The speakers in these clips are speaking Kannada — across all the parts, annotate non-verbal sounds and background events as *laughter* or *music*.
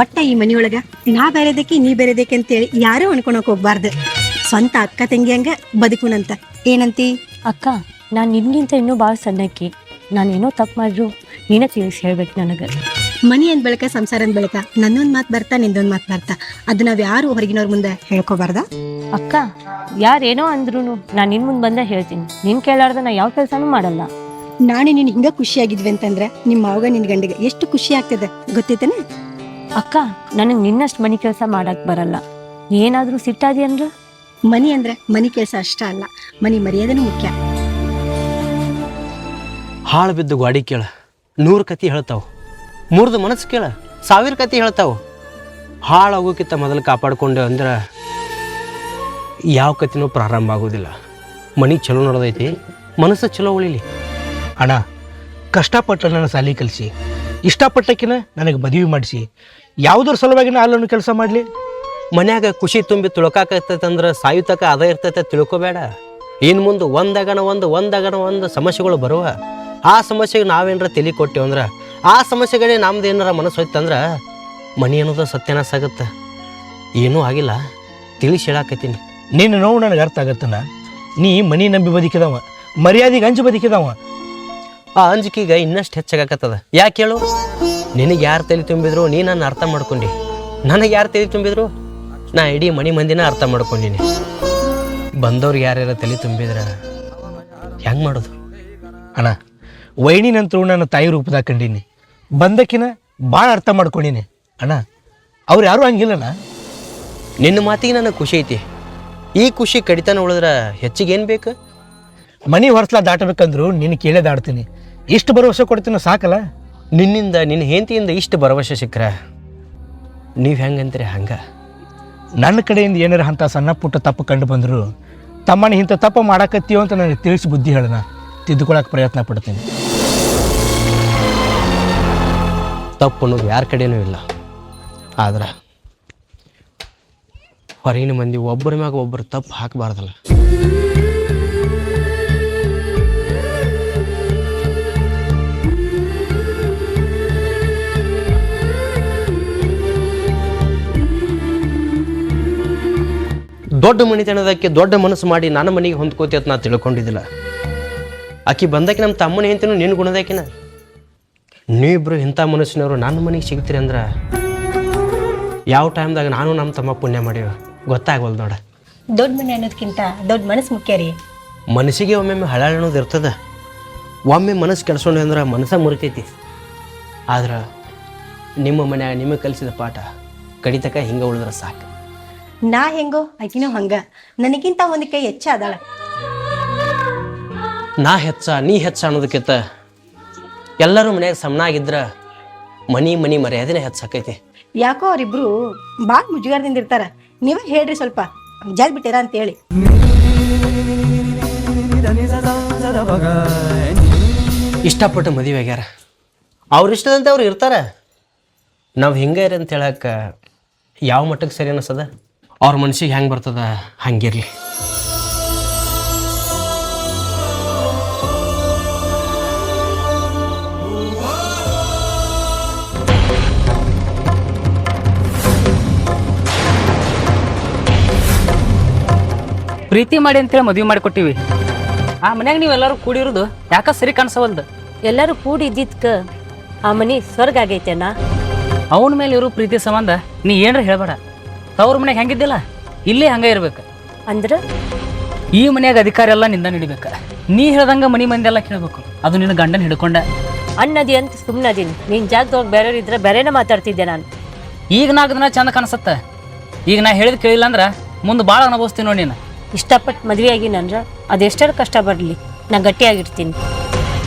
ಒಟ್ಟ ಈ ಮನಿಯೊಳಗ ನಾ ಬೇರೆದಕ್ಕೆ ನೀ ಬೇರೆದಕ್ಕೆ ಅಂತೇಳಿ ಯಾರೂ ಅನ್ಕೊಳಕ್ ಹೋಗ್ಬಾರ್ದು. ಸ್ವಂತ ಅಕ್ಕ ತಂಗಿಯಂಗ ಬದುಕುನಂತ. ಏನಂತಿ? ಅಕ್ಕ ನಾನು ನಿನ್ಗಿಂತ ಇನ್ನೂ ಭಾಳ ಸಣ್ಣಕ್ಕಿ. ನಾನು ಏನೋ ತಪ್ಪು ಮಾಡಿದ್ರು ನೀನ ತಿಳಿಸಿ ಹೇಳ್ಬೇಕು ನನಗೆ. ಮನಿ ಅಂದ್ ಬೆಳಕ ಸಂಸಾರ ಅಂದ್ ಬೆಳಕ ನನ್ನೊಂದ್ ಮಾತ್ ಬರ್ತಾ ನಿಂದೊಂದ್ ಮಾತ್ ಬರ್ತಾ. ಅದು ನಾವ್ ಯಾರು ಹೊರಗಿನವ್ರ ಮುಂದೆ ಹೇಳ್ಕೊಬಾರ್ದ? ಅಕ್ಕ ಯಾರೇನೋ ಅಂದ್ರು ನಾನು ನಿನ್ ಮುಂದೆ ಬಂದ ಹೇಳ್ತೀನಿ. ನಿನ್ ಕೇಳಾರ್ದ ನಾ ಯಾವ ಕೆಲಸನೂ ಮಾಡಲ್ಲ. ನಾಳೆ ನೀನ್ ಹಿಂಗ ಖುಷಿಯಾಗಿದ್ವಿ ಅಂತಂದ್ರೆ ನಿಮ್ಮ ಮಾವಗ ನಿನ್ ಗಂಡಿಗೆ ಎಷ್ಟು ಖುಷಿ ಆಗ್ತದೆ? ಗೊತ್ತೈತೇನ? ಅಕ್ಕ ನನಗೆ ನಿನ್ನಷ್ಟು ಮನೆ ಕೆಲಸ ಮಾಡಕ್ ಬರಲ್ಲ. ಏನಾದರೂ ಸಿಟ್ಟಾದಿ ಅಂದ್ರ ಮನಿ ಅಂದ್ರೆ ಮನಿ ಕೆಲಸ ಅಷ್ಟ ಅಲ್ಲ ಮನಿ ಮರ್ಯಾದೆನೂ ಮುಖ್ಯ. ಹಾಳು ಬಿದ್ದು ಗಾಡಿ ಕೇಳ ನೂರು ಕತಿ ಹೇಳ್ತಾವ. ಮುರಿದು ಮನಸ್ಸು ಕೇಳ ಸಾವಿರ ಕತಿ ಹೇಳ್ತಾವ. ಹಾಳಾಗೋಕ್ಕಿಂತ ಮೊದಲು ಕಾಪಾಡ್ಕೊಂಡೆ ಅಂದ್ರೆ ಯಾವ ಕತಿನೂ ಪ್ರಾರಂಭ ಆಗೋದಿಲ್ಲ. ಮನೆ ಚಲೋ ನಡೆದೈತಿ ಮನಸ್ಸು ಚಲೋ ಉಳಿಲಿ. ಅಣ್ಣ ಕಷ್ಟಪಟ್ಟು ನನ್ನ ಸಾಲಿ ಕಲಿಸಿ. ಇಷ್ಟಪಟ್ಟಕ್ಕಿನ ನನಗೆ ಮದುವೆ ಮಾಡಿಸಿ. ಯಾವುದ್ರ ಸಲುವಾಗಿ ನಾ ಅಲ್ಲೊಂದು ಕೆಲಸ ಮಾಡಲಿ? ಮನ್ಯಾಗ ಖುಷಿ ತುಂಬಿ ತುಳ್ಕಾಕತ್ತೈತಂದ್ರೆ ಸಾಯುತಕ ಅದ ಇರ್ತೈತೆ ತಿಳ್ಕೊಬೇಡ. ಇನ್ನು ಮುಂದೆ ಒಂದಾಗನ ಒಂದು ಒಂದಾಗನ ಒಂದು ಸಮಸ್ಯೆಗಳು ಬರುವ. ಆ ಸಮಸ್ಯೆಗೆ ನಾವೇನಾರ ತಲೆ ಕೊಟ್ಟೆವು ಅಂದ್ರೆ ಆ ಸಮಸ್ಯೆಗಳೇ ನಮ್ದು ಏನಾರ ಮನಸ್ಸು ಹೋಯ್ತಂದ್ರೆ ಮನಿ ಅನ್ನೋದು ಸತ್ಯನಾಶ ಆಗುತ್ತೆ. ಏನೂ ಆಗಿಲ್ಲ. ತಿಳಿಸಿ ಹೇಳಾಕತ್ತೀನಿ. ನಿನ್ನ ನೋವು ನನಗೆ ಅರ್ಥ ಆಗತ್ತನ ನೀ ಮನಿ ನಂಬಿ ಬದುಕಿದವ ಮರ್ಯಾದೆಗೆ ಹಂಚಿ ಬದುಕಿದವ ಆ ಅಂಜಿಕೆಗೆ ಇನ್ನಷ್ಟು ಹೆಚ್ಚಾಗತ್ತದ ಯಾಕೆ ಹೇಳು? ನಿನಗೆ ಯಾರು ತಲೆ ತುಂಬಿದ್ರು ನೀ ನನ್ನ ಅರ್ಥ ಮಾಡ್ಕೊಂಡಿ. ನನಗೆ ಯಾರು ತಲೆ ತುಂಬಿದ್ರು? ನಾ ಇಡೀ ಮನಿ ಮಂದಿನ ಅರ್ಥ ಮಾಡ್ಕೊಂಡಿನಿ. ಬಂದವ್ರು ಯಾರ್ಯಾರ ತಲೆ ತುಂಬಿದ್ರ ಹೆಂಗೆ ಮಾಡೋದು? ಅಣ್ಣ ವೈಣಿ ನಂತರ ನನ್ನ ತಾಯಿ ರೂಪದಾಗ ಕಂಡೀನಿ. ಬಂದಕ್ಕಿನ ಭಾಳ ಅರ್ಥ ಮಾಡ್ಕೊಂಡಿನಿ. ಅಣ್ಣ, ಅವ್ರು ಯಾರೂ ಹಂಗಿಲ್ಲಣ್ಣ. ನಿನ್ನ ಮಾತಿಗೆ ನನಗೆ ಖುಷಿ ಐತಿ. ಈ ಖುಷಿ ಕಡಿತನ ಉಳಿದ್ರೆ ಹೆಚ್ಚಿಗೆ ಏನು ಬೇಕು? ಮನೆ ಹೊರಸ್ಲಾ ದಾಟಬೇಕಂದ್ರು ನಿನ್ನ ಕೇಳೇ ದಾಡ್ತೀನಿ ಇಷ್ಟು ಭರವಸೆ ಕೊಡ್ತೀನೋ ಸಾಕಲ್ಲ? ನಿನ್ನಿಂದ ನಿನ್ನ ಹೆಂಡತಿಯಿಂದ ಇಷ್ಟು ಭರವಸೆ ಸಿಕ್ಕರೆ ನೀವು ಹೆಂಗಂತೀರಿ ಹಂಗೆ? ನನ್ನ ಕಡೆಯಿಂದ ಏನಾರ ಅಂಥ ಸಣ್ಣ ಪುಟ್ಟ ತಪ್ಪು ಕಂಡು ಬಂದರು ತಮ್ಮನ ಇಂಥ ತಪ್ಪು ಮಾಡಕತ್ತೀವೋ ಅಂತ ನನಗೆ ತಿಳಿಸಿ ಬುದ್ಧಿ ಹೇಳೋಣ. ತಿದ್ದುಕೊಳ್ಳೋಕೆ ಪ್ರಯತ್ನ ಪಡ್ತೀನಿ. ತಪ್ಪು ಅನ್ನೋದು ಯಾರ ಕಡೆಯೂ ಇಲ್ಲ. ಆದ್ರೆ ಹೊರಗಿನ ಮಂದಿ ಒಬ್ಬರ ಮ್ಯಾಗ ಒಬ್ಬರು ತಪ್ಪು ಹಾಕಬಾರ್ದಲ್ಲ. ದೊಡ್ಡ ಮನೆತನದಕ್ಕೆ ದೊಡ್ಡ ಮನಸ್ಸು ಮಾಡಿ ನನ್ನ ಮನೆಗೆ ಹೊಂದ್ಕೋತಿ ಅಂತ ನಾ ತಿಳ್ಕೊಂಡಿದ್ದಿಲ್ಲ. ಆಕಿ ಬಂದಕ್ಕೆ ನಮ್ಮ ತಮ್ಮನ ಹೆಂತನೂ ನಿನ್ನ ಗುಣದಾಕಿನ. ನೀವಿಬ್ರು ಇಂಥ ಮನಸ್ಸಿನವರು ನನ್ನ ಮನೆಗೆ ಸಿಗ್ತೀರಿ ಅಂದ್ರೆ ಯಾವ ಟೈಮ್ದಾಗ ನಾನು ನಮ್ಮ ತಮ್ಮ ಪುಣ್ಯ ಮಾಡೀವಿ? ಗೊತ್ತಾಗವಲ್ದು ನೋಡ. ದೊಡ್ಡ ಮನೆ ಅನ್ನೋದಕ್ಕಿಂತ ದೊಡ್ಡ ಮನಸ್ಸು ಮುಖ್ಯ ರೀ. ಮನಸ್ಸಿಗೆ ಒಮ್ಮೊಮ್ಮೆ ಹಳಾಳ ಅನ್ನೋದು ಇರ್ತದೆ. ಒಮ್ಮೆ ಮನಸ್ಸು ಕೆಡ್ಸೋಣ ಅಂದ್ರೆ ಮನಸ್ಸ ಮುರಿತೈತಿ. ಆದ್ರೆ ನಿಮ್ಮ ಮನ್ಯಾಗ ನಿಮಗೆ ಕಲಿಸಿದ ಪಾಠ ಕಡಿತಕ ಹಿಂಗೆ ಉಳಿದ್ರೆ ಸಾಕು. ನಾ ಹೆಂಗೋ? ಆಕಿನೂ ಹಂಗ. ನನಗಿಂತ ಒಂದು ಕೈ ಹೆಚ್ಚ ಅದಾಳ. ನಾ ಹೆಚ್ಚ ನೀ ಹೆಚ್ಚ ಅನ್ನೋದಕ್ಕಿಂತ ಎಲ್ಲರೂ ಮನ್ಯಾಗ ಸಮನಾಗಿದ್ರ ಮನಿ ಮನಿ ಮರ್ಯಾದೆನೇ ಹೆಚ್ಚಾಕೈತಿ ಯಾಕೋ ಅವರಿಬ್ರು ಬಾಳ್ ಮುಜುಗಾರದಿಂದ ಇರ್ತಾರ. ನೀವೇ ಹೇಳ್ರಿ ಸ್ವಲ್ಪ. ಜಾಗ ಬಿಟ್ಟಿರ ಅಂತ ಹೇಳಿ ಇಷ್ಟಪಟ್ಟು ಮದುವೆ ಆಗ್ಯಾರ. ಅವ್ರ ಇಷ್ಟದಂತೆ ಅವ್ರು ಇರ್ತಾರೆ. ನಾವು ಹಿಂಗೆ ಇರಿ ಅಂತ ಹೇಳಕ್ಕೆ ಯಾವ ಮಟ್ಟಕ್ಕೆ ಸರಿ ಅನಿಸ್ತದ? ಅವ್ರ ಮನ್ಸಿಗೆ ಹೆಂಗೆ ಬರ್ತದ ಹಂಗಿರ್ಲಿ. ಪ್ರೀತಿ ಮಾಡಿ ಅಂತೇಳಿ ಮದುವೆ ಮಾಡಿಕೊಟ್ಟಿವಿ. ಆ ಮನ್ಯಾಗ ನೀವೆಲ್ಲರೂ ಕೂಡಿರೋದು ಯಾಕ ಸರಿ ಕಾಣಿಸವಲ್ದು? ಎಲ್ಲರೂ ಕೂಡಿ ಇದ್ದಿದ್ಕ ಆ ಮನಿ ಸ್ವರ್ಗ ಆಗೈತೆನಾ ಅವನ ಮೇಲೆ ಇರೋ ಪ್ರೀತಿ ಸಂಬಂಧ ನೀ ಏನ್ರ ಹೇಳ್ಬೇಡ. ತವ್ರ ಮನೆಗೆ ಹೆಂಗಿದ್ದಿಲ್ಲ? ಇಲ್ಲೇ ಹಂಗೆ ಇರ್ಬೇಕು. ಅಂದ್ರ? ಈ ಮನ್ಯಾಗ ಅಧಿಕಾರ ಎಲ್ಲ ನಿಂದ ನಡಿಬೇಕ ನೀ ಹೇಳ್ದಂಗೆ ಮನಿ ಮಂದಿ ಎಲ್ಲ ಕೇಳ್ಬೇಕು. ಅದು ನಿನ್ನ ಗಂಡನ ಹಿಡ್ಕೊಂಡ. ಅನ್ನದಿ ಅಂತ ಸುಮ್ಮನದೀನಿ ನಿನ್ನ ಜಾಗದೊಳಗೆ ಬೇರೆ ಇದ್ರೆ ಬೇರೆನೇ ಮಾತಾಡ್ತಿದ್ದೆ ನಾನು. ಈಗ ನಾ ಅದನ್ನ ಚಂದ ಕಾಣಿಸತ್ತ? ಈಗ ನಾ ಹೇಳಿದ್ ಕೇಳಿಲ್ಲ ಅಂದ್ರೆ ಮುಂದೆ ಭಾಳ ಅನುಭವಿಸ್ತೀನಿ ನೋಡಿ ನೀನು. ಇಷ್ಟಪಟ್ಟು ಮದ್ವೆ ಆಗಿನಂದ್ರೆ ಅದೆಷ್ಟರ ಕಷ್ಟ ಬರಲಿ ನಾ ಗಟ್ಟಿಯಾಗಿರ್ತೀನಿ.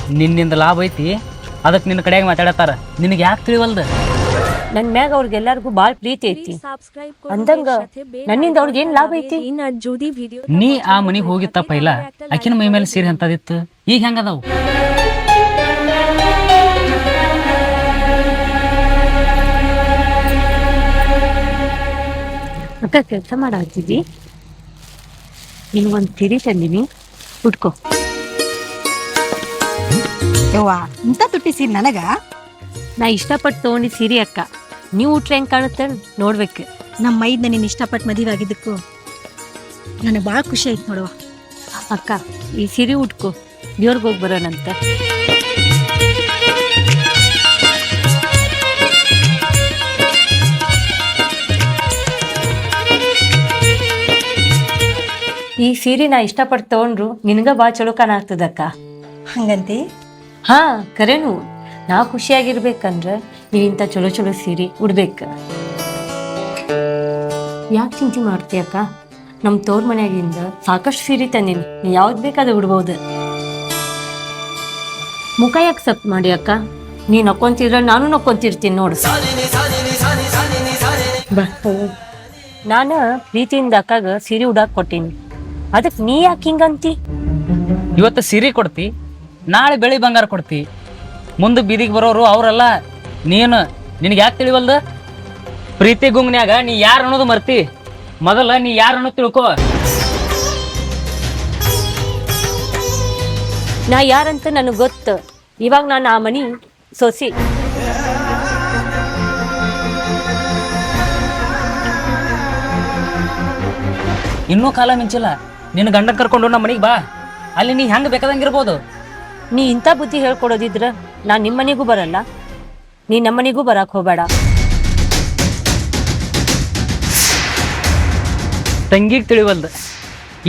ನಿನ್ನಿಂದ ಲಾಭ ಐತಿ. ಅದಕ್ಕೆ ನಿನ್ನ ಕಡೆಯಾಗಿ ಮಾತಾಡತ್ತಾರ. ನಿನಗೆ ಯಾಕೆ ತಿಳಿವಲ್ದು? ನನ್ ಮ್ಯಾಗ ಅವ್ರಿಗೆಲ್ಲರಿಗೂ ಬಾಳ್ ಪ್ರೀತಿ ಐತಿ. ಅಂದಂಗ ನನ್ನಿಂದ ಅವ್ರಿಗೆ ಏನ್ ಲಾಭ ಐತಿ? ನೀ ಆ ಮನಿಗೆ ಹೋಗಿತ್ತ ಪೈಲ ಅಕಿನ ಆಕಿನ ಮೈ ಮೇಲೆ ಸೀರೆ ಅಂತದಿತ್ತು ಈಗ ಹೆಂಗದಾವು? ಅಕ್ಕ ಕೆಲ್ಸ ಮಾಡಾಕ್ತಿದ್ದಿ ಒಂದ್ ತಿರಿ ತಂದಿನಿ. ಉಟ್ಕೋ. ಯವ್ವ ಇಂತ ತುಟ್ಟಿಸಿ ನನಗ? ನಾ ಇಷ್ಟಪಟ್ಟು ತಗೊಂಡಿದ್ದ ಸೀರೆ ಅಕ್ಕ. ನೀವು ಉಟ್ರೆ ಹೆಂಗೆ ಕಾಣುತ್ತೆ ನೋಡ್ಬೇಕು. ನಮ್ಮ ಮೈದ ನೀನು ಇಷ್ಟಪಟ್ಟು ಮದುವೆ ಆಗಿದ್ದಕ್ಕು ನನಗೆ ಭಾಳ ಖುಷಿ ಆಯ್ತು ನೋಡುವ. ಅಕ್ಕ ಈ ಸೀರೆ ಉಟ್ಕೋ. ದೇವ್ರಿಗೆ ಹೋಗಿ ಬರೋಣಂತ. ಈ ಸೀರೆ ನಾ ಇಷ್ಟಪಟ್ಟು ತಗೊಂಡ್ರು ನಿನಗ ಭಾಳ ಚಲೋ ಕಾಣಾಗ್ತದಕ್ಕ. ಹಂಗಂತಿ? ಹಾ ಕರೆನು. ನಾ ಖುಷಿಯಾಗಿರ್ಬೇಕಂದ್ರೆ ನೀವ್ ಚಲೋ ಚಲೋ ಸೀರೆ ಉಡ್ಬೇಕು. ಯಾಕೆ ಚಿಂತೆ ಮಾಡ್ತೀಯಕ್ಕ ನಮ್ಮ ತೋರ್ ಮನೆಯಾಗಿಂದ ಸಾಕಷ್ಟು ಸೀರೆ ತಂದೀನಿ. ನೀ ಯಾವ್ದು ಬೇಕಾದ ಉಡ್ಬೋದು. ಮುಖ ಯಾಕೆ ಸಪ್ ಮಾಡಿ ಅಕ್ಕ? ನೀ ನಕ್ಕೊಂತಿದ್ರ ನಾನು ನಕ್ಕೊಂತಿರ್ತೀನಿ ನೋಡು. ನಾನು ಪ್ರೀತಿಯಿಂದ ಅಕ್ಕಾಗ ಸೀರೆ ಉಡಾಕ್ ಕೊಟ್ಟೀನಿ. ಅದಕ್ಕೆ ನೀ ಯಾಕೆ ಹಿಂಗಂತಿ? ಇವತ್ತು ಸೀರೆ ಕೊಡ್ತಿ, ನಾಳೆ ಬೆಳಿ ಬಂಗಾರ ಕೊಡ್ತಿ. ಮುಂದೆ ಬೀದಿಗೆ ಬರೋರು ಅವರಲ್ಲ ನೀನು ನಿನಗೆ ಯಾಕೆ ತಿಳಿವಲ್ದ? ಪ್ರೀತಿ ಗುಂಗ್ನ್ಯಾಗ ನೀ ಯಾರು ಅನ್ನೋದು ಮರ್ತಿ. ಮೊದಲ ನೀ ಯಾರು ಅನ್ನೋದು ತಿಳ್ಕೊ. ನಾ ಯಾರಂತ ನನಗೆ ಗೊತ್ತು. ಇವಾಗ ನಾನು ಆ ಮನಿ ಸೊಸಿ. ಇನ್ನೂ ಕಾಲ ಮಿಂಚಿಲ್ಲ. ನಿನ್ನ ಗಂಡ ಕರ್ಕೊಂಡು ನಮ್ಮ ಮನೆಗೆ ಬಾ. ಅಲ್ಲಿ ನೀ ಹೆಂಗೆ ಬೇಕಾದಂಗಿರ್ಬೋದು ನೀ ಇಂಥ ಬುದ್ಧಿ ಹೇಳ್ಕೊಡೋದಿದ್ರ ನಾನು ನಿಮ್ಮನೆಗೂ ಬರಲ್ಲ. ನೀ ನಮ್ಮನೆಗೂ ಬರಕ್ಕೆ ಹೋಗಬೇಡ. ತಂಗಿಗೆ ತಿಳಿವಲ್ದು.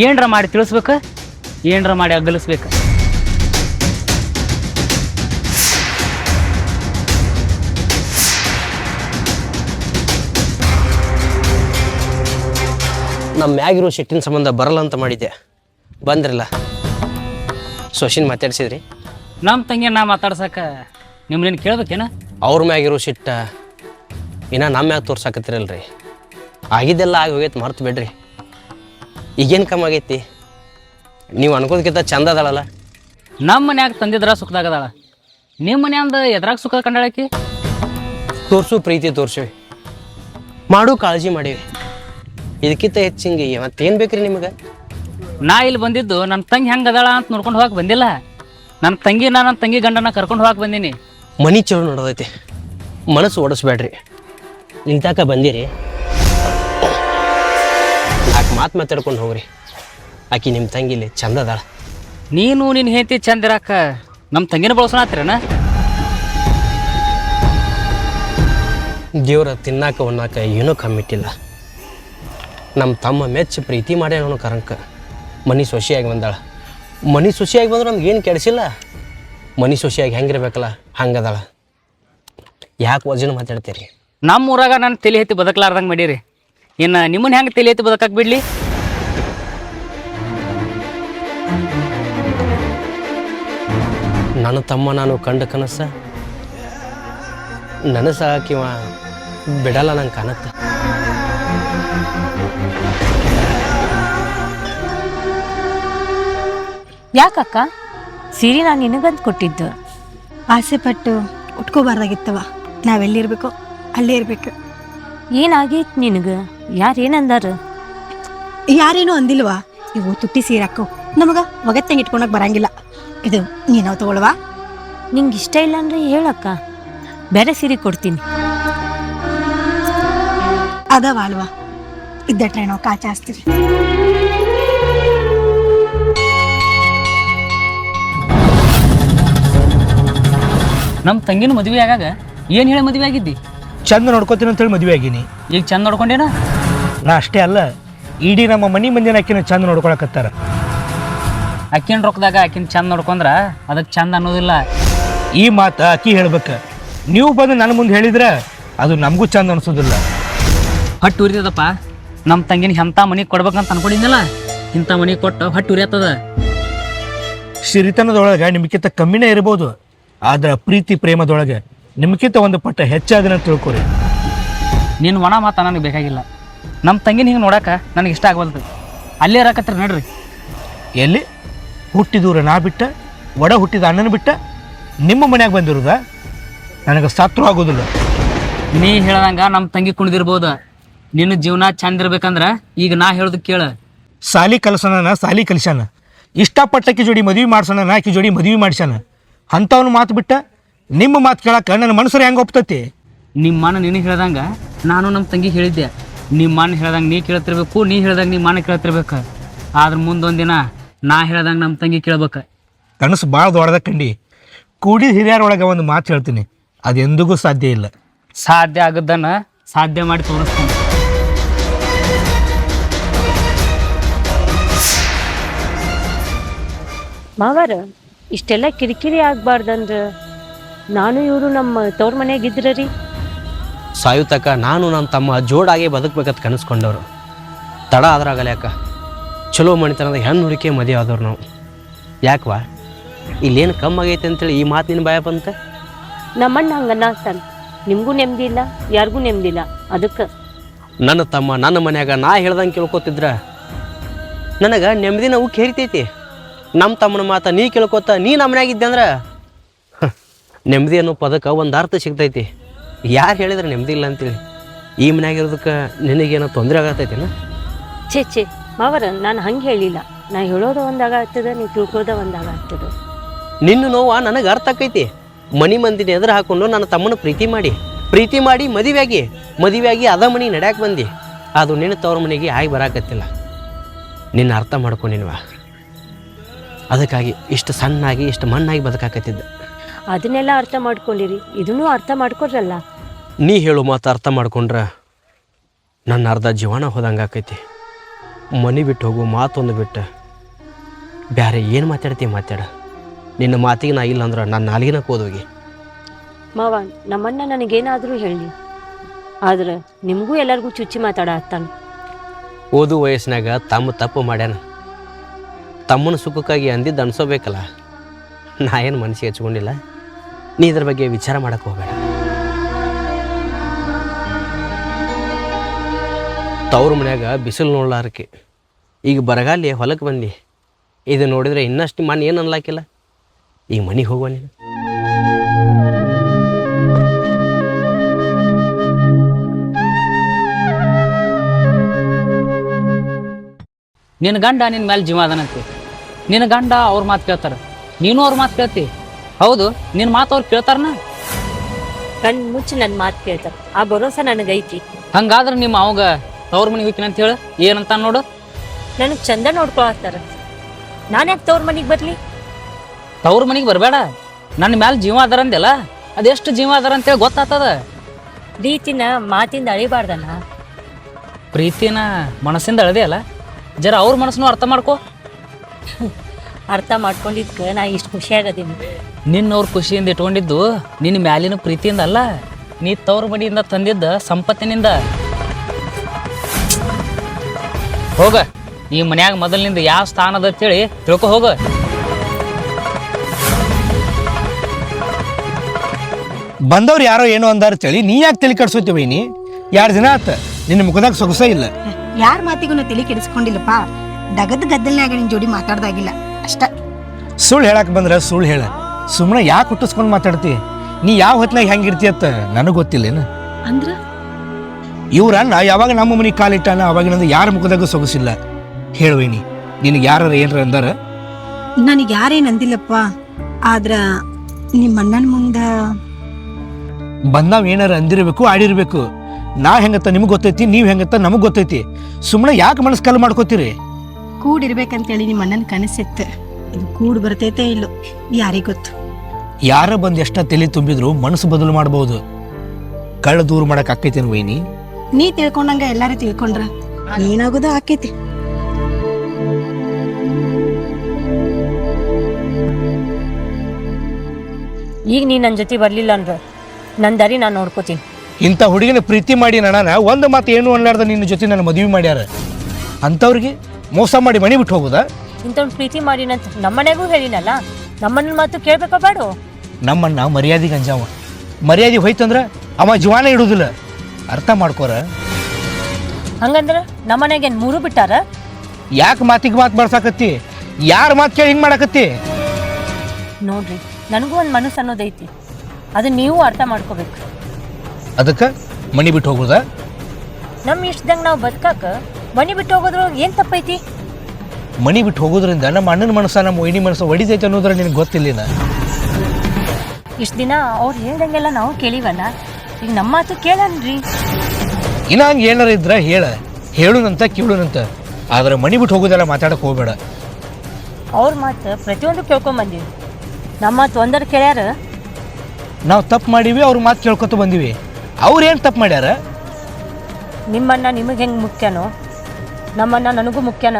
ಏನ್ರ ಮಾಡಿ ತಿಳಿಸ್ಬೇಕು? ಏನ್ರ ಮಾಡಿ ಅಗ್ಗಲಿಸ್ಬೇಕು ನಮ್ಮ ಮ್ಯಾಗಿರೋ ಶೆಟ್ಟಿನ ಸಂಬಂಧ ಬರಲ್ಲ ಅಂತ ಮಾಡಿದ್ದೆ ಬಂದ್ರಲ್ಲ. ಸೊಸಿನ್ ಮಾತಾಡ್ಸಿದ್ರಿ? ನಮ್ಮ ತಂಗಿ ನಾ ಮಾತಾಡ್ಸಕ ನಿಮ್ಮನ್ನ ಕೇಳ್ಬೇಕೇನ? ಅವ್ರ ಮ್ಯಾಗಿರೋ ಸಿಟ್ಟ ಇನ್ನ ನಮ್ಮ ಮ್ಯಾಗ ತೋರ್ಸಾಕತ್ತಿರಲ್ರಿ. ಆಗಿದ್ದೆಲ್ಲ ಆಗಿ ಹೋಗೈತೆ ಮರ್ತು ಬಿಡ್ರಿ. ಈಗೇನು ಕಮ್ಮಿ ಆಗೈತಿ? ನೀವು ಅನ್ಕೋದಕ್ಕಿಂತ ಚಂದ ಅದಾಳಲ್ಲ. ನಮ್ಮ ಮನ್ಯಾಗ ತಂದಿದ್ರ ಸುಖದಾಗದಾಳ. ನಿಮ್ಮ ಮನ್ಯಾಂದ ಎದ್ರಾಗ ಸುಖ ಕಂಡಾಳಕಿ? ತೋರ್ಸು ಪ್ರೀತಿ ತೋರ್ಸಿವಿ ಮಾಡು ಕಾಳಜಿ ಮಾಡಿವಿ. ಇದಕ್ಕಿಂತ ಹೆಚ್ಚಿಂಗೆ ಮತ್ತೇನು ಬೇಕ್ರಿ ನಿಮಗೆ? ನಾ ಇಲ್ಲಿ ಬಂದಿದ್ದು ನನ್ನ ತಂಗಿ ಹೆಂಗೆ ಅದಾಳ ಅಂತ ನೋಡ್ಕೊಂಡು ಹೋಗಕ್ಕೆ ಬಂದಿಲ್ಲ. ನನ್ನ ತಂಗಿ ನಾ ನನ್ನ ತಂಗಿ ಗಂಡನ ಕರ್ಕೊಂಡು ಹೋಗಕ್ಕೆ ಬಂದೀನಿ. ಮನಿ ಚಲೋ ನೋಡೋದೈತಿ. ಮನಸ್ಸು ಓಡಿಸ್ಬೇಡ್ರಿ. ನಿಂತಾಕ ಬಂದಿರಿ. ಆಕೆ ಮಾತು ಮಾತಾಡ್ಕೊಂಡು ಹೋಗ್ರಿ. ಆಕಿ ನಿಮ್ಮ ತಂಗಿಲಿ ಚಂದ ಅದಾಳ. ನೀನು ನಿನ್ನ ಹೆಂಡತಿ ಚಂದ ಇರಾಕ ನಮ್ಮ ತಂಗಿನ ಬಳಸೋಣ ಹತ್ತಿರನ ದೇವ್ರ ತಿನ್ನಾಕ ಉಣ್ಣಾಕ ಏನೂ ಕಮ್ಮಿಟ್ಟಿಲ್ಲ. ನಮ್ಮ ತಮ್ಮ ಮೆಚ್ಚು ಪ್ರೀತಿ ಮಾಡ್ಯಾನ ಕರಂಕ. ಮನಿ ಸೊಸಿಯಾಗಿ ಬಂದಾಳ. ಮನಿ ಸೊಸಿಯಾಗಿ ಬಂದ್ರೆ ನಮ್ಗೆ ಏನು ಕೆಡಿಸಿಲ್ಲ? ಮನಿ ಸೊಸಿಯಾಗಿ ಹೆಂಗಿರ್ಬೇಕಲ್ಲ ಹಂಗದಾಳ. ಯಾಕೆ ವಜನ ಮಾತಾಡ್ತೀರಿ? ನಮ್ಮ ಊರಾಗ ನಾನು ತಲೆ ಎತ್ತಿ ಬದುಕಲಾರ್ದಂಗೆ ಮಾಡೀರಿ. ಇನ್ನು ನಿಮ್ಮನ್ನ ಹೆಂಗೆ ತಲೆ ಎತ್ತಿ ಬದುಕಕ್ಕೆ ಬಿಡಲಿ? ನನ್ನ ತಮ್ಮ ನಾನು ಕಂಡ ಕನಸ ನನಸಾಕಿವ ಬಿಡಲ್ಲ ನಂಗೆ ಕಾಣತ್ತ. ಯಾಕಕ್ಕ? ಸೀರೆ ನಾನು ನಿನಗಂತ ಕೊಟ್ಟಿದ್ದು. ಆಸೆ ಪಟ್ಟು ಉಟ್ಕೋಬಾರ್ದಾಗಿತ್ತವ ನಾವೆಲ್ಲಿರ್ಬೇಕು ಅಲ್ಲೇ ಇರ್ಬೇಕು. ಏನಾಗೈತ್ ನಿನಗೆ? ಯಾರು ಯಾರೇನೋ ಯಾರೇನೂ ಅಂದಿಲ್ವಾ. ಇವು ತುಟ್ಟಿ ಸೀರೆ ಹಾಕು. ನಮಗ ಒಗತ್ತಂಗೆ ಇಟ್ಕೊಳಕ್ ಬರಂಗಿಲ್ಲ. ಇದು ನೀನಾವ್ ತಗೊಳ್ವಾ. ನಿಂಗೆ ಇಷ್ಟ ಇಲ್ಲ ಅಂದ್ರೆ ಹೇಳಕ್ಕ. ಬೇರೆ ಸೀರೆ ಕೊಡ್ತೀನಿ. ಅದಾವ ಅಲ್ವಾ ಇದ್ದಟ್ರೆ ನಾವು ಕಾಚಾಸ್ತೀವಿ ನಮ್ಮ ತಂಗಿನ ಮದುವೆ ಆಗಾಗ ಏನು ಹೇಳಿ ಮದುವೆ ಆಗಿದ್ದಿ? ಚಂದ ನೋಡ್ಕೋತೀನಿ ಅಂತೇಳಿ ಮದುವೆ ಆಗೀನಿ. ಈಗ ಚಂದ ನೋಡ್ಕೊಂಡೇನ? ನಾ ಅಷ್ಟೇ ಅಲ್ಲ ಇಡೀ ನಮ್ಮ ಮನೆ ಮಂದಿನ ಆಕಿನ ಚಂದ ನೋಡ್ಕೊಳಕತ್ತಾರ. ಅಕ್ಕಿನ ರೊಕ್ಕದಾಗ ಆಕಿನ ಚಂದ ನೋಡ್ಕೊಂಡ್ರ ಅದಕ್ಕೆ ಚಂದ ಅನ್ನೋದಿಲ್ಲ. ಈ ಮಾತು ಆಕಿ ಹೇಳ್ಬೇಕು. ನೀವು ಬಂದು ನನ್ನ ಮುಂದೆ ಹೇಳಿದ್ರೆ ಅದು ನಮಗೂ ಚಂದ ಅನ್ಸೋದಿಲ್ಲ. ಹಟ್ಟು ಉರಿತದಪ್ಪ. ನಮ್ಮ ತಂಗಿನ ಎಂಥ ಮನೆಗೆ ಕೊಡ್ಬೇಕಂತ ಅನ್ಕೊಂಡಿದ್ದಲ್ಲ ಇಂಥ ಮನೆ ಕೊಟ್ಟು ಹಟ್ಟು ಉರಿಯತ್ತದ. ಸಿರಿತನದೊಳಗೆ ನಿಮಗಿಂತ ಕಮ್ಮಿನೇ ಇರ್ಬೋದು. ಆದ್ರೆ ಪ್ರೀತಿ ಪ್ರೇಮದೊಳಗೆ ನಿಮ್ಗಿಂತ ಒಂದು ಪಟ್ಟ ಹೆಚ್ಚಾದಿನ ತಿಳ್ಕೊರಿ. ನಿನ್ನ ಒಣ ಮಾತ ನನಗೆ ಬೇಕಾಗಿಲ್ಲ. ನಮ್ಮ ತಂಗಿನ ಹಿಂಗೆ ನೋಡಕ್ಕೆ ನನಗೆ ಇಷ್ಟ ಆಗವಲ್ದು. ಅಲ್ಲೇ ಇರಕತ್ರ ನಡ್ರಿ. ಎಲ್ಲಿ? ಹುಟ್ಟಿದೂರ ನಾ ಬಿಟ್ಟ ಒಡ ಹುಟ್ಟಿದ ಅಣ್ಣನ ಬಿಟ್ಟ ನಿಮ್ಮ ಮನ್ಯಾಗ ಬಂದಿರುದ? ನನಗೆ ಸತ್ರು ಆಗೋದಿಲ್ಲ. ನೀ ಹೇಳ್ದಂಗ ನಮ್ಮ ತಂಗಿ ಕುಣಿದಿರ್ಬೋದು. ನಿನ್ನ ಜೀವನ ಚಂದ ಇರ್ಬೇಕಂದ್ರ ಈಗ ನಾ ಹೇಳೋದು ಕೇಳ. ಸಾಲಿ ಕಲಸನ ಸಾಲಿ ಕಲಿಸ್ಯಾನ. ಇಷ್ಟಪಟ್ಟಕ್ಕೆ ಜೋಡಿ ಮದುವೆ ಮಾಡ್ಸೋಣ ಆಕಿ ಜೋಡಿ ಮದುವೆ ಮಾಡ್ಸ್ಯಾನ. ಅಂಥವ್ನ ಮಾತು ಬಿಟ್ಟ ನಿಮ್ಮ ಮಾತು ಕೇಳಕ್ಕೆ ನನ್ನ ಮನಸ್ಸರು ಹೆಂಗೆ ಒಪ್ತತಿ? ನಿಮ್ಮ ಅಣ್ಣ ನಿನಗೆ ಹೇಳ್ದಂಗೆ? ನಾನು ನಮ್ಮ ತಂಗಿ ಹೇಳಿದ್ದೆ. ನಿಮ್ಮ ಅಣ್ಣ ಹೇಳ್ದಂಗೆ ನೀ ಕೇಳ್ತಿರ್ಬೇಕು ನೀ ಹೇಳ್ದಂಗೆ ನಿಮ್ಮ ಅಣ್ಣ ಕೇಳ್ತಿರ್ಬೇಕು. ಆದ್ರೆ ಮುಂದೊಂದಿನ ನಾ ಹೇಳ್ದಂಗೆ ನಮ್ಮ ತಂಗಿ ಕೇಳ್ಬೇಕು. ಕನಸು ಭಾಳ ದೊಡ್ಡದ ಕಂಡಿ. ಕೂಡಿದ ಹಿರಿಯರೊಳಗೆ ಒಂದು ಮಾತು ಹೇಳ್ತೀನಿ. ಅದು ಎಂದಿಗೂ ಸಾಧ್ಯ ಇಲ್ಲ. ಸಾಧ್ಯ ಆಗದ್ದನ್ನ ಸಾಧ್ಯ ಮಾಡಿ ತೋರಿಸ್ತೀನಿ. ಮಾವಾರ ಇಷ್ಟೆಲ್ಲ ಕಿರಿಕಿರಿ ಆಗ್ಬಾರ್ದಂದ್ರ ನಾನು ಇವರು ನಮ್ಮ ತವ್ರ ಮನೆಯಾಗ ಇದ್ರ ರೀ? ಸಾಯುತಕ ನಾನು ನನ್ನ ತಮ್ಮ ಜೋಡಾಗಿ ಬದುಕ್ಬೇಕಂತ ಕನಸ್ಕೊಂಡವ್ರು. ತಡ ಆದ್ರಾಗಲ್ಲ ಯಾಕ ಚಲೋ ಮಣಿತನದ ಹೆಣ್ಣು ಹುಡುಕಿ ಮದುವೆ ಆದವ್ರು ನಾವು. ಯಾಕವಾ? ಇಲ್ಲೇನು ಕಮ್ಮಿ ಆಗೈತೆ ಅಂತೇಳಿ ಈ ಮಾತು ನಿನ್ನ ಭಯ ಬಂತ? ನಮ್ಮಣ್ಣ ಹಂಗನ್ನ ಸನ್ ನಿಮಗೂ ನೆಮ್ಮದಿ ಇಲ್ಲ ಯಾರಿಗೂ ನೆಮ್ಮದಿ ಇಲ್ಲ. ಅದಕ್ಕೆ. ನನ್ನ ತಮ್ಮ ನನ್ನ ಮನ್ಯಾಗ ನಾ ಹೇಳ್ದಂಗೆ ಕೇಳ್ಕೊತಿದ್ರ. ನನಗೆ ನೆಮ್ಮದಿನ ಉಕ್ಕಿ ಹೇರಿತೈತಿ. ನಮ್ಮ ತಮ್ಮನ ಮಾತ ನೀ ಕೇಳ್ಕೊತ ನೀ ನಮ್ಮ ಮನ್ಯಾಗ ಇದ್ದೆ ಅಂದ್ರೆ? *laughs* ನೆಮ್ಮದಿ ಅನ್ನೋ ಪದಕ್ಕೆ ಒಂದು ಅರ್ಥ ಸಿಗ್ತೈತಿ. ಯಾರು ಹೇಳಿದ್ರೆ ನೆಮ್ಮದಿ ಇಲ್ಲ ಅಂತೇಳಿ. ಈ ಮನ್ಯಾಗ ಇರೋದಕ್ಕೆ ನಿನಗೇನೋ ತೊಂದರೆ ಆಗತೈತಿನ? ಛೇ ಛೇ ಮಾವರ ನಾನು ಹಂಗೆ ಹೇಳಿಲ್ಲ. ನಾ ಹೇಳೋದು ಒಂದಾಗ ಆಗ್ತದ ನೀವು ತಿಳ್ಕೋದ ಒಂದಾಗ ಆಗ್ತದ ನಿನ್ನ ನೋವು ನನಗೆ ಅರ್ಥ ಆಕೈತಿ. ಮನಿ ಮಂದಿನ ಎದುರು ಹಾಕೊಂಡು ನನ್ನ ತಮ್ಮನ ಪ್ರೀತಿ ಮಾಡಿ. ಪ್ರೀತಿ ಮಾಡಿ ಮದುವೆಯಾಗಿ ಮದುವೆಯಾಗಿ ಅದ ಮನಿ ನಡ್ಯಾಕೆ ಬಂದಿ. ಅದು ನಿನ್ನ ತವ್ರ ಮನೆಗೆ ಆಗಿ ಬರಾಕತ್ತಿಲ್ಲ. ನಿನ್ನ ಅರ್ಥ ಮಾಡ್ಕೊಂಡಿನ್ವ ಅದಕ್ಕಾಗಿ ಇಷ್ಟು ಸಣ್ಣಾಗಿ ಇಷ್ಟು ಮಣ್ಣಾಗಿ ಬದುಕಾಕತ್ತಿದ್ದೆ. ಅದನ್ನೆಲ್ಲ ಅರ್ಥ ಮಾಡ್ಕೊಂಡಿರಿ. ಇದನ್ನೂ ಅರ್ಥ ಮಾಡ್ಕೊಡ್ರಲ್ಲ. ನೀ ಹೇಳು ಮಾತು ಅರ್ಥ ಮಾಡ್ಕೊಂಡ್ರೆ ನನ್ನ ಅರ್ಧ ಜೀವನ ಹೋದಂಗೆ ಆಕೈತಿ. ಮನೆ ಬಿಟ್ಟು ಹೋಗು ಮಾತೊಂದು ಬಿಟ್ಟು. ಬೇರೆ ಏನು ಮಾತಾಡ್ತೀವಿ ಮಾತಾಡ. ನಿನ್ನ ಮಾತಿಗೆ ನಾ ಇಲ್ಲ ಅಂದ್ರೆ ನನ್ನ ನಾಲಿಗೆನ ಕೋದೋಗಿ. ಮಾವ ನಮ್ಮಣ್ಣ ನನಗೇನಾದರೂ ಹೇಳಿ. ಆದ್ರೆ ನಿಮಗೂ ಎಲ್ಲರಿಗೂ ಚುಚ್ಚಿ ಮಾತಾಡ ಅತ್ತಾನ. ಓದು ವಯಸ್ಸಿನಾಗ ತಮ್ಮ ತಪ್ಪು ಮಾಡ್ಯಾನ. ತಮ್ಮನ ಸುಖಕ್ಕಾಗಿ ಅಂದಿದ್ದು ಅನ್ಸೋಬೇಕಲ್ಲ. ನಾ ಏನು ಮನಸ್ಸಿಗೆ ಹಚ್ಕೊಂಡಿಲ್ಲ. ನೀ ಇದ್ರ ಬಗ್ಗೆ ವಿಚಾರ ಮಾಡಕ್ಕೆ ಹೋಗಬೇಡ. ತವ್ರ ಮನ್ಯಾಗ ಬಿಸಿಲು ನೋಡ್ಲಾರಕ್ಕೆ ಈಗ ಬರಗಾಲಿ ಹೊಲಕ್ಕೆ ಬಂದು. ಇದು ನೋಡಿದ್ರೆ ಇನ್ನಷ್ಟು ಮನೆ ಏನು ಅನ್ಲಾಕಿಲ್ಲ. ಈಗ ಮನೆಗೆ ಹೋಗುವ ನೀನು. ನಿನ್ನ ಗಂಡ ನಿನ್ನ ಮೇಲೆ ಜೀವ ನಿನ್ನ ಗಂಡ ಅವ್ರ ಮಾತು ಕೇಳ್ತಾರ. ನೀನು ಅವ್ರ ಮಾತು ಕೇಳ್ತಿ. ಹೌದು ನಿನ್ನ ಮಾತು ಅವ್ರು ಕೇಳ್ತಾರನ? ಕಣ್ ಮುಚ್ಚಿ ನನ್ನ ಮಾತು ಕೇಳ್ತಾರ. ಆ ಭರೋಸ ನನಗೈತಿ. ಹಂಗಾದ್ರೆ ನಿಮ್ಮ ಅವಾಗ ತವ್ರ ಮನೆಗೆ ಹೋಗ್ತೀನಿ ಅಂತ ಹೇಳು. ಏನಂತ ನೋಡು. ನನಗೆ ಚಂದ ನೋಡ್ಕೊಳತ್ತಾರ. ನಾನು ಯಾಕೆ ತವ್ರ ಮನೆಗೆ ಬರಲಿ? ತವ್ರ ಮನೆಗೆ ಬರಬೇಡ. ನನ್ನ ಮ್ಯಾಲ ಜೀವ ಅದಾರ ಅಂದೆಲ್ಲ ಅದೆಷ್ಟು ಜೀವ ಅದಾರ ಅಂತೇಳಿ ಗೊತ್ತಾಗ್ತದ ಪ್ರೀತಿನ ಮಾತಿಂದ ಅಳಿಬಾರ್ದನ? ಪ್ರೀತಿನ ಮನಸ್ಸಿಂದ ಅಳದೆ ಅಲ್ಲ. ಜರ ಅವ್ರ ಮನಸ್ಸನ್ನು ಅರ್ಥ ಮಾಡ್ಕೋ. ಅರ್ಥ ಮಾಡ್ಕೊಂಡಿದ್ಕ ನಾ ಇಷ್ಟು ಖುಷಿಯಾಗದೀನಿ ನಿನ್ನವ್ರ ಖುಷಿಯಿಂದ ಇಟ್ಕೊಂಡಿದ್ದು ನಿನ್ನ ಮ್ಯಾಲಿನ ಪ್ರೀತಿಯಿಂದ ಅಲ್ಲ ನೀ ತವ್ರ ಮಡಿಯಿಂದ ತಂದಿದ್ದ ಸಂಪತ್ತಿನಿಂದ. ಹೋಗ ಈ ಮನ್ಯಾಗ ಮೊದಲಿನಿಂದ ಯಾವ ಸ್ಥಾನ ಅದ ಅಂತೇಳಿ ತಿಳ್ಕೊ ಹೋಗ. ಬಂದವ್ರು ಯಾರೋ ಏನೋ ಅಂದಾರ ಚಳಿ ನೀ ಯಾಕೆ ತಲೆ ಕಡ್ಸೋತಿ ನೀ ಎರಡು ದಿನ ಆತ? ನಿನ್ನ ಮುಖದಾಗ ಸೊಗಸ ಇಲ್ಲ. ಯಾರ ಮಾತಿಗೂ ನಾ ತಲೆ ಕೆಡಿಸ್ಕೊಂಡಿಲ್ಲಪ್ಪ. ದಗದ್ ಗದ್ದಲ್ನಾಗ ನಿನ್ ಜೋಡಿ ಮಾತಾಡ್ದಾಗಿಲ್ಲ. ಅಷ್ಟ. ಸುಳ್ಳು ಹೇಳಕ್ ಬಂದ್ರೆ ಸುಳ್ಳು ಹೇಳ. ಸುಮ್ಮನೆ ಯಾಕೆ ಹುಟ್ಟಿಸ್ಕೊಂಡು ಮಾತಾಡ್ತಿ? ನೀ ಯಾವ ಹೊತ್ನಾಗ ಹೆಂಗಿರ್ತಿ ಅಂತ ನನಗೆ ಗೊತ್ತಿಲ್ಲೇನು? ಅಂದ್ರ? ಇವ್ರ ಅಣ್ಣ ಯಾವಾಗ ನಮ್ಮ ಮನೆಗೆ ಕಾಲಿಟ್ಟಾನ ಅವಾಗಿನಿಂದ ಯಾರ ಮುಖದಾಗ ಸೊಗಸಿಲ್ಲ. ಹೇಳುವೇನಿ ನಿನಗೆ ಯಾರ ಏನ್ರ ಅಂದಾರ? ನನಗೆ ಯಾರೇನ್ ಅಂದಿಲ್ಲಪ್ಪ ಆದ್ರ ನಿಮ್ಮ ಅಣ್ಣನ ಮುಂದ ಬಂದಾವ್ ಏನಾರ ಅಂದಿರಬೇಕು ಆಡಿರ್ಬೇಕು. ನಾ ಹೆಂಗತ್ತ ನಿಮ್ಗೆ ಗೊತ್ತೈತಿ ನೀವು ಹೆಂಗತ್ತ ನಮಗೆ ಗೊತ್ತೈತಿ. ಸುಮ್ಮನೆ ಯಾಕೆ ಮನಸ್ಸು ಕಲ್ ಮಾಡ್ಕೋತೀರಿ? ಕೂಡಿರ್ಬೇಕಂತೇಳಿ ನಿಮ್ಮ ಅಣ್ಣನ ಕನಸಿತ್ತು. ಇದು ಕೂಡ್ ಬರ್ತೈತೆ ಇಲ್ಲೋ ಯಾರಿಗ್ ಗೊತ್ತು? ಯಾರ ಬಂದು ಎಷ್ಟ ತಲೆ ತುಂಬಿದ್ರು ಮನಸ್ಸು ಬದಲು ಮಾಡಬಹುದು ಕಳ್ಳ ದೂರ ಮಾಡಕ್ ಆಕೈತಿ ವೈನಿ? ನೀ ತಿಳ್ಕೊಂಡಂಗ ಎಲ್ಲಾರು ತಿಳ್ಕೊಂಡ್ರ? ಏನಾಗೋದು ಆಕೈತಿ. ಈಗ ನೀ ನನ್ನ ಜೊತೆ ಬರ್ಲಿಲ್ಲ ಅಂದ್ರೆ ನನ್ನ ದಾರಿ ನಾನು ನೋಡ್ಕೋತೀನಿ. ಇಂಥ ಹುಡುಗಿನ ಪ್ರೀತಿ ಮಾಡಿ ನನ್ನ ಒಂದು ಮಾತು ಏನು ಅನ್ಲಾರ್ದ ನಿನ್ನ ಜೊತೆ ನನ್ನ ಮದುವೆ ಮಾಡ್ಯಾರ? ಅಂಥವ್ರಿಗೆ? ಮೋಸ ಮಾಡಿ ಮನೆ ಬಿಟ್ಟು ಹೋಗುದಾ? ಒಂದು ಪ್ರೀತಿ ಮಾಡಿನಂತ ನಮ್ಮನೆಗೂ ಹೇಳಿನಲ್ಲ ನಮ್ಮನ್ನ ಮಾತು ಕೇಳ್ಬೇಕಾ ಬೇಡ? ನಮ್ಮನ್ನ ಮರ್ಯಾದೆಗೆ ಅಂಜಾವ ಮರ್ಯಾದೆ ಹೋಯ್ತಂದ್ರ ಅವ ಜೀವಾನ ಇಡುದಿಲ್ಲ. ಅರ್ಥ ಮಾಡ್ಕೋರ? ಹಂಗಂದ್ರ ನಮ್ಮನೆಗೆ ಮೂರು ಬಿಟ್ಟಾರ? ಯಾಕೆ ಮಾತಿಗೆ ಮಾತು ಬಳಸಾಕತ್ತಿ ಯಾರ ಮಾತು ಕೇಳಿ ಹಿಂಗೆ ಮಾಡಾಕತ್ತಿ? ನೋಡ್ರಿ ನನಗೂ ಒಂದು ಮನಸ್ಸು ಅನ್ನೋದೈತಿ ಅದನ್ನ ನೀವು ಅರ್ಥ ಮಾಡ್ಕೋಬೇಕು. ಅದಕ್ಕೆ ಮನೆ ಬಿಟ್ಟು ಹೋಗುದಾ? ನಮ್ಮ ಇಷ್ಟದಂಗೆ ನಾವು ಬದುಕಾಕ ಮನಿ ಬಿಟ್ಟು ಹೋಗೋದ್ರೊಳಗೆ ಏನು ತಪ್ಪೈತಿ? ಮನಿ ಬಿಟ್ಟು ಹೋಗೋದ್ರಿಂದ ನಮ್ಮ ಅಣ್ಣನ ಮನಸ್ಸ ನಮ್ಮ ವೈನಿ ಮನಸ್ಸು ಒಡಿದೈತೆ ಅನ್ನೋದ್ರ ನಿನಗೆ ಗೊತ್ತಿಲ್ಲಿನ? ಇಷ್ಟು ದಿನ ಅವ್ರು ಹೇಳ್ದಂಗೆಲ್ಲ ನಾವು ಕೇಳಿವಲ್ಲ ಈಗ ನಮ್ಮ ಮಾತು ಕೇಳನ್ರಿ. ಇನ್ನ ಹಂಗೆ ಏನಾರ ಇದ್ರ ಹೇಳ ಹೇಳುನಂತ ಕೇಳುನಂತ. ಆದ್ರೆ ಮನಿ ಬಿಟ್ಟು ಹೋಗೋದೆಲ್ಲ ಮಾತಾಡಕ್ಕೆ ಹೋಗ್ಬೇಡ. ಅವ್ರ ಮಾತು ಪ್ರತಿಯೊಂದು ಕೇಳ್ಕೊಂಡ್ ಬಂದೀವಿ. ನಮ್ಮ ಮಾತು ಒಂದರ ಕೇಳ್ಯಾರ? ನಾವು ತಪ್ಪು ಮಾಡೀವಿ ಅವ್ರ ಮಾತು ಕೇಳ್ಕೊತ ಬಂದೀವಿ. ಅವ್ರು ಏನು ತಪ್ಪು ಮಾಡ್ಯಾರ? ನಿಮ್ಮನ್ನ ನಿಮಗೆ ಹೆಂಗೆ ಮುಖ್ಯನೋ? ನಮ್ಮನ್ನ ನನಗೂ ಮುಖ್ಯನ.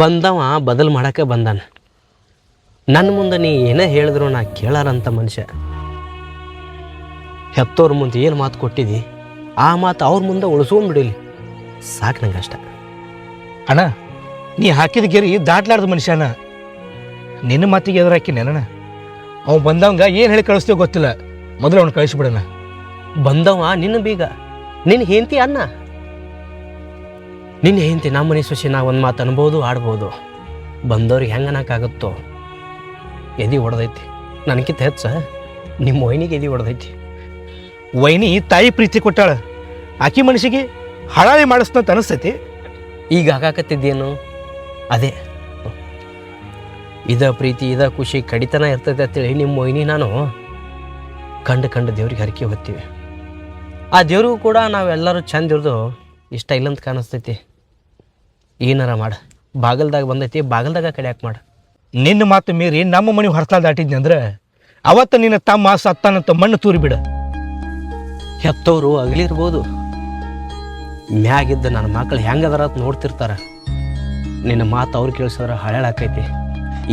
ಬಂದವ ಬದಲು ಮಾಡಕ್ಕೆ ಬಂದಾನ. ನನ್ನ ಮುಂದೆ ನೀ ಏನೇ ಹೇಳಿದ್ರು ನಾ ಕೇಳಾರಂತ ಮನುಷ್ಯ. ಹೆತ್ತೋರ ಮುಂದೆ ಏನು ಮಾತು ಕೊಟ್ಟಿದಿ ಆ ಮಾತು ಅವ್ರ ಮುಂದೆ ಉಳಿಸ್ಕೊಂಡ್ಬಿಡಿಲಿ ಸಾಕು ನಂಗೆ ಅಷ್ಟ ಅಣ್ಣ ನೀ ಹಾಕಿದ ಗೆರಿ ದಾಟ್ಲಾರ್ದ ಮನುಷ್ಯನ. ನಿನ್ನ ಮಾತಿಗೆ ಎದುರಾಕಿ ನೆನಣ ಅವ್ ಬಂದವಂಗ ಏನು ಹೇಳಿ ಕಳಿಸ್ತೀವೋ ಗೊತ್ತಿಲ್ಲ. ಮೊದಲು ಅವ್ನು ಕಳಿಸ್ಬಿಡಣ. ಬಂದವ ನಿನ್ನ ಬೀಗ. ನಿನ್ನ ಹೆಂಡತಿ ಅನ್ನ ನಿನ್ನ ಹೆಂಡತಿ ನಮ್ಮ ಮನೆ ಸೊಸಿ ನಾ ಒಂದು ಮಾತು ಅನ್ಬೋದು ಆಡ್ಬೋದು. ಬಂದವ್ರಿಗೆ ಹೆಂಗೆ ಅನ್ನಕ್ಕಾಗುತ್ತೋ ಎದಿ ಹೊಡೆದೈತಿ. ನನಗಿಂತ ಹೆಚ್ಚ ನಿಮ್ಮ ವೈನಿಗೆ ಎದಿ ಹೊಡೆದೈತಿ. ವೈನಿ ತಾಯಿ ಪ್ರೀತಿ ಕೊಟ್ಟಾಳ. ಆಕಿ ಮನುಷ್ಯಗೆ ಹಳಾಳಿ ಮಾಡಿಸ್ತಂತ ಅನಿಸ್ತೈತಿ. ಈಗ ಆಗಾಕತ್ತಿದ್ದೇನು ಅದೇ. ಇದ ಪ್ರೀತಿ ಇದ ಖುಷಿ ಕಡಿತನ ಇರ್ತೈತೆ ಅಂತೇಳಿ ನಿಮ್ಮ ಮೊಯ್ನಿ ನಾನು ಕಂಡು ಕಂಡು ದೇವ್ರಿಗೆ ಹರಕೆ ಹೊತ್ತೀವಿ. ಆ ದೇವ್ರಿಗೂ ಕೂಡ ನಾವೆಲ್ಲರೂ ಚಂದ ಇರೋದು ಇಷ್ಟ ಇಲ್ಲಂತ ಕಾಣಿಸ್ತೈತಿ. ಏನಾರ ಮಾಡ. ಬಾಗಲ್ದಾಗ ಬಂದೈತಿ ಬಾಗಲ್ದಾಗ ಕಡಿಯಾಕ ಮಾಡ. ನಿನ್ನ ಮಾತು ಮೀರಿ ನಮ್ಮ ಮನೆ ಹೊರತಾಳ ದಾಟಿದ್ನಿ ಅಂದ್ರೆ ಅವತ್ತು ನಿನ್ನ ತಮ್ಮ ಸತ್ತಾನಂತ ಮಣ್ಣು ತೂರಿ ಬಿಡ. ಹೆತ್ತವರು ಅಗಲಿರ್ಬೋದು ಮ್ಯಾಗಿದ್ದ ನನ್ನ ಮಕ್ಕಳು ಹೆಂಗದಾರ ಅಂತ ನೋಡ್ತಿರ್ತಾರ. ನಿನ್ನ ಮಾತು ಅವ್ರು ಕೇಳಿಸಿದ್ರೆ ಹಳೇಳಾಕೈತಿ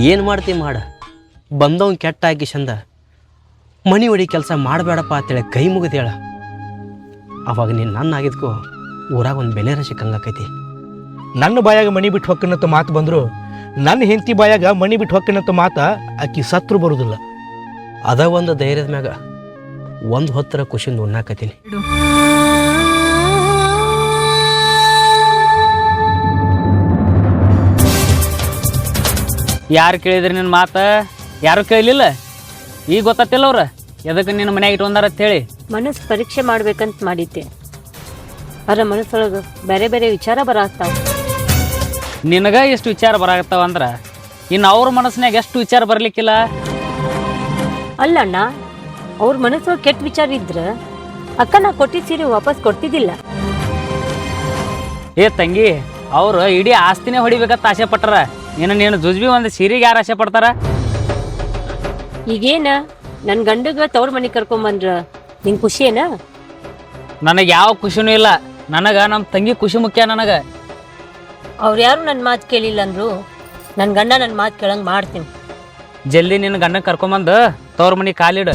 ಏನು ಮಾಡ್ತಿ ಮಾಡ? ಬಂದವ್ ಕೆಟ್ಟ ಹಾಕಿ ಚಂದ ಮನಿ ಹೊಡಿ ಕೆಲಸ ಮಾಡಬೇಡಪ್ಪ ಅಂತೇಳಿ ಕೈ ಮುಗಿದೇಳ ಅವಾಗ ನೀನು ನನ್ನ ಆಗಿದ್ಕೋ ಊರಾಗ ಒಂದು ಬೆಲೆರ ಸಿಕ್ಕಂಗಾಕೈತಿ ನನ್ನ ಬಾಯಾಗ ಮನಿ ಬಿಟ್ಟು ಹೊಕ್ಕನಂತ ಮಾತು ಬಂದರು ನನ್ನ ಹೆಂಡತಿ ಬಾಯಾಗ ಮನಿ ಬಿಟ್ಟು ಹೊಕ್ಕನಂತ ಮಾತು ಆಕಿ ಸತ್ರು ಬರುವುದಿಲ್ಲ ಅದ ಒಂದು ಧೈರ್ಯದ ಮ್ಯಾಗ ಒಂದು ಹೊತ್ತರ ಖುಷಿಯಿಂದ ಉಣ್ಣಾಕತ್ತೀನಿ. ಯಾರು ಕೇಳಿದ್ರಿ ನಿನ್ನ ಮಾತು? ಯಾರು ಕೇಳಲಿಲ್ಲ? ಈಗ ಗೊತ್ತಾತಿಲ್ಲ ಅವ್ರ? ಎದಕ್ಕೆ ನಿನ್ನ ಮನ್ಯಾಗ ಇಟ್ಕೊಂಡಾರ ಅಂತ ಹೇಳಿ. ಮನಸ್ಸು ಪರೀಕ್ಷೆ ಮಾಡ್ಬೇಕಂತ ಮಾಡಿದ್ದೆ. ಅದ್ರ ಮನಸ್ಸೊಳಗೆ ಬೇರೆ ಬೇರೆ ವಿಚಾರ ಬರಾಗ್ತಾವ. ನಿನಗ ಎಷ್ಟು ವಿಚಾರ ಬರಾಕತ್ತಾವ ಅಂದ್ರ ಇನ್ನು ಅವ್ರ ಮನಸ್ಸಿನಾಗ ಎಷ್ಟು ವಿಚಾರ ಬರ್ಲಿಕ್ಕಿಲ್ಲ? ಅಲ್ಲಣ್ಣ ಅವ್ರ ಮನಸ್ಸೊಳಗೆ ಕೆಟ್ಟ ವಿಚಾರ ಇದ್ರೆ ಅಕ್ಕ ನಾ ಕೊಟ್ಟಿದ್ದ ಸೀರೆ ವಾಪಸ್ ಕೊಡ್ತಿದ್ದಿಲ್ಲ. ಏ ತಂಗಿ ಅವ್ರು ಇಡೀ ಆಸ್ತಿನೇ ಹೊಡಿಬೇಕಂತ ಆಸೆ ಪಟ್ಟರ. ನೀನು ನೀನು ಜುಜ್ಬಿ ಒಂದು ಸೀರೆಗೆ ಯಾರು ಆಸೆ ಪಡ್ತಾರ? ಈಗೇನ? ನನ್ನ ಗಂಡಗ ತವ್ರ ಮನೆ ಕರ್ಕೊಂಬಂದ್ರ ನಿಂಗೆ ಖುಷಿ ಏನ ನನಗೆ ಯಾವ ಖುಷಿನೂ ಇಲ್ಲ. ನನಗ ನಮ್ಮ ತಂಗಿ ಖುಷಿ ಮುಖ್ಯ ನನಗ. ಅವ್ರು ಯಾರು ನನ್ನ ಮಾತು ಕೇಳಿಲ್ಲ ಅಂದ್ರು ನನ್ನ ಗಂಡ ನನ್ನ ಮಾತು ಕೇಳಂಗೆ ಮಾಡ್ತೀನಿ. ಜಲ್ದಿ ನಿನ್ನ ಗಂಡನ ಕರ್ಕೊಂಬಂದು ತವ್ರ ಮನೆ ಕಾಲಿಡು.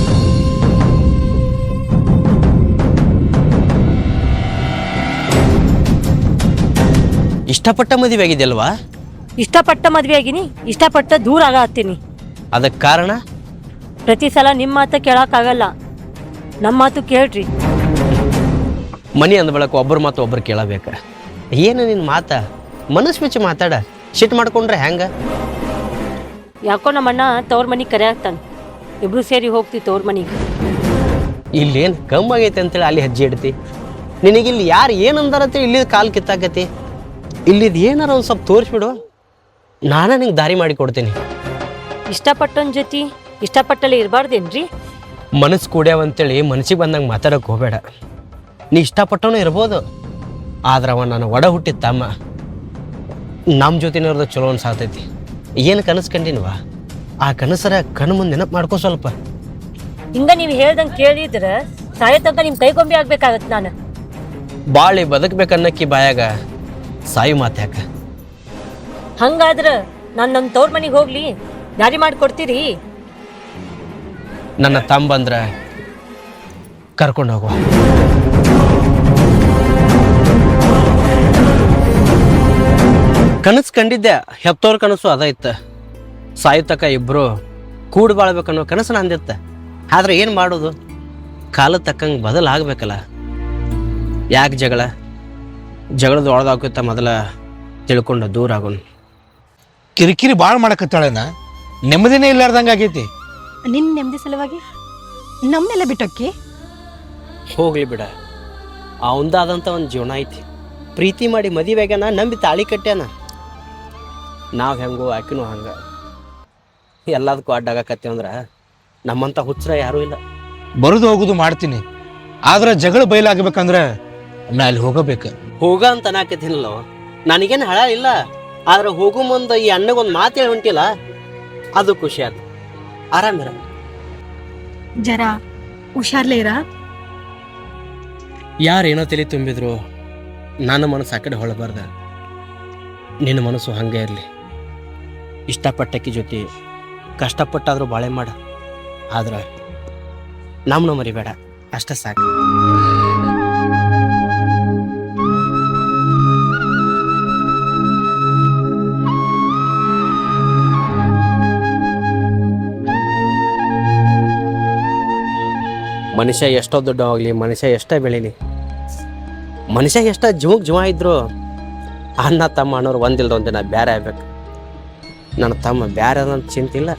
ಇಷ್ಟಪಟ್ಟ ಮದುವೆ ಆಗಿದೆಯಲ್ವಾ? ಇಷ್ಟಪಟ್ಟ ಮದುವೆ ಆಗಿನಿ ಇಷ್ಟಪಟ್ಟ ದೂರ ಆಗತ್ತೀನಿ ಅದಕ್ಕೆ ಕಾರಣ? ಪ್ರತಿ ಸಲ ನಿಮ್ಮ ಮಾತು ಕೇಳಕ್ಕಾಗಲ್ಲ. ನಮ್ಮ ಮಾತು ಕೇಳ್ರಿ. ಮನಿ ಅಂದ ಬಳಕ ಒಬ್ಬರ ಮಾತು ಒಬ್ಬರು ಕೇಳಬೇಕ ಏನು ನಿನ್ನ ಮಾತ? ಮನಸ್ ಬಿಚ್ಚಿ ಮಾತಾಡ. ಸಿಟ್ಟು ಮಾಡ್ಕೊಂಡ್ರೆ ಹೆಂಗ ಯಾಕೋ ನಮ್ಮಣ್ಣ ತವ್ರ ಮನೆಗೆ ಕರೆಯಾಗ್ತಾನೆ ಇಬ್ರು ಸೇರಿ ಹೋಗ್ತೀವಿ ತವ್ರ ಮನೆಗೆ. ಇಲ್ಲೇನು ಕಮ್ಮಿ ಆಗೈತೆ ಅಂತೇಳಿ ಅಲ್ಲಿ ಹೆಜ್ಜೆ ಇಡ್ತಿ ನಿನಗಿಲ್ಲಿ ಯಾರು ಏನು ಅಂತೇಳಿ ಇಲ್ಲಿ ಕಾಲು ಕಿತ್ತಾಕತಿ. ಇಲ್ಲಿದ್ ಏನಾರ ಒಂದು ಸ್ವಲ್ಪ ತೋರಿಸ್ಬಿಡು. ನಾನೇ ನಿಂಗೆ ದಾರಿ ಮಾಡಿ ಕೊಡ್ತೀನಿ. ಇಷ್ಟಪಟ್ಟವನ್ ಜೊತೆ ಇಷ್ಟಪಟ್ಟಲ್ಲಿ ಇರಬಾರ್ದೇನ್ರಿ? ಮನಸ್ಸು ಕೂಡ್ಯಾವಂತೇಳಿ ಮನಸ್ಸಿಗೆ ಬಂದಂಗೆ ಮಾತಾಡೋಕೆ ಹೋಗಬೇಡ. ನೀ ಇಷ್ಟಪಟ್ಟವನು ಇರ್ಬೋದು. ಆದ್ರೆ ಅವ ನಾನು ಒಡ ಹುಟ್ಟಿದ ತಮ್ಮ. ನಮ್ಮ ಜೊತೆನೇ ಇರೋದು ಚಲೋ ಅನ್ಸಾತೈತಿ. ಏನು ಕನಸು ಕಂಡಿನ್ವ? ಆ ಕನಸರ ಕಣ್ಣು ಮುಂದೆ ನೆನಪು ಮಾಡ್ಕೋ ಸ್ವಲ್ಪ. ಹಿಂಗ ನೀವು ಹೇಳ್ದಂಗೆ ಕೇಳಿದ್ರೆ ಸಾಯ ತನಕ ನಿಮ್ ಕೈಗೊಂಬೆ ಆಗ್ಬೇಕಾಗತ್ತೆ ನಾನು. ಬಾಳಿ ಬದುಕ್ಬೇಕನ್ನಕ್ಕಿ ಬಾಯಾಗ ಸಾಯಿ ಮಾತು ಯಾಕ? ಹಂಗಾದ್ರ ನಾನು ನಮ್ಮ ತವ್ರ ಮನೆಗೆ ಹೋಗ್ಲಿ ದಾರಿ ಮಾಡ್ಕೊಡ್ತೀರಿ ನನ್ನ ತಮ್ಮ ಬಂದ್ರೆ ಕರ್ಕೊಂಡು ಹೋಗುವ ಕನಸು ಕಂಡಿದ್ದೆ ಹೆತ್ತೋರ್ ಕನಸು ಅದ ಇತ್ತು. ಸಾಯುತಕ ಇಬ್ರು ಕೂಡ್ ಬಾಳ್ಬೇಕನ್ನೋ ಕನಸು ನಂದಿತ್ತ ಆದ್ರೆ ಏನು ಮಾಡೋದು? ಕಾಲ ತಕ್ಕಂಗೆ ಬದಲಾಗಬೇಕಲ್ಲ. ಯಾಕೆ ಜಗಳ? ಜಗಳದ ಒಳದಾಕುತ್ತ ಮೊದಲ ತಿಳ್ಕೊಂಡು ದೂರ ಆಗೋನು ಕಿರಿಕಿರಿ ಭಾಳ ಮಾಡಕತ್ತಾಳನ? ನೆಮ್ಮದಿನೇ ಇಲ್ಲಾರ್ದಂಗೆ ಆಗೈತಿ? ನಿನ್ನ ನೆಮ್ಮದಿ ಸಲುವಾಗಿ ನಮ್ಮೆಲ್ಲ ಬಿಟ್ಟಕ್ಕಿ ಹೋಗ್ಲಿ ಬಿಡ. ಅವಂದಾದಂಥ ಒಂದು ಜೀವನ ಐತಿ. ಪ್ರೀತಿ ಮಾಡಿ ಮದುವೆಗ್ಯಾನ ನಂಬಿ ತಾಳಿ ಕಟ್ಟ್ಯಾನ ನಾವು ಹೆಂಗೋ ಆಕಿನೂ ಹಂಗೆ. ಎಲ್ಲದಕ್ಕೂ ಅಡ್ಡಾಗಕತ್ತೇವಂದ್ರೆ ನಮ್ಮಂಥ ಹುಚ್ಚರ ಯಾರೂ ಇಲ್ಲ. ಬರೆದು ಹೋಗೋದು ಮಾಡ್ತೀನಿ. ಆದ್ರೆ ಜಗಳ ಬಯಲಾಗಬೇಕಂದ್ರೆ ನಾ ಅಲ್ಲಿ ಹೋಗಬೇಕು. ಹೋಗ ಅಂತ ಅನ್ನಕತ್ತೀನಲ್ಲ ನನಗೇನು ಹಳ ಇಲ್ಲ ಆದ್ರೆ ಹೋಗು ಮುಂದೆ ಈ ಅಣ್ಣಗೊಂದು ಮಾತು ಹೇಳಿ ಹೊಂಟಿಲ್ಲ ಅದು ಖುಷಿ ಆಯ್ತು ಆರಾಮಿರ ಜರ ಹುಷಾರ್ಲೇ ಇರ? ಯಾರೇನೋ ತಲೆ ತುಂಬಿದ್ರು ನನ್ನ ಮನಸ್ಸು ಆ ಕಡೆ ಹೊಳಬಾರ್ದ. ನಿನ್ನ ಮನಸ್ಸು ಹಂಗೆ ಇರಲಿ. ಇಷ್ಟಪಟ್ಟಕ್ಕಿ ಜೊತೆ ಕಷ್ಟಪಟ್ಟಾದರೂ ಬಾಳೆ ಮಾಡ. ಆದ್ರೆ ನಮ್ಮನ್ನ ಮರಿಬೇಡ ಅಷ್ಟೇ ಸಾಕು. ಮನುಷ್ಯ ಎಷ್ಟೋ ದೊಡ್ಡವಾಗಲಿ, ಮನುಷ್ಯ ಎಷ್ಟೇ ಬೆಳೀಲಿ. ಮನುಷ್ಯ ಎಷ್ಟ ಜೀವಕ್ಕೆ ಜೀವ ಇದ್ರು ಅಣ್ಣ, ತಮ್ಮ ಅನ್ನೋರು ಒಂದು ಒಂದಿನ ಬೇರೆ ಆಗ್ಬೇಕು. ನನ್ನ ತಮ್ಮ ಬೇರೆ ಅದಂತ ಚಿಂತಿಲ್ಲ.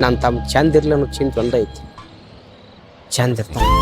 ನನ್ನ ತಮ್ಮ ಚಂದ ಇರ್ಲಿ ಅನ್ನೋ ಚಿಂತೆ ಒಂದೈತಿ. ಚಂದ ಇರ್ತಾನೆ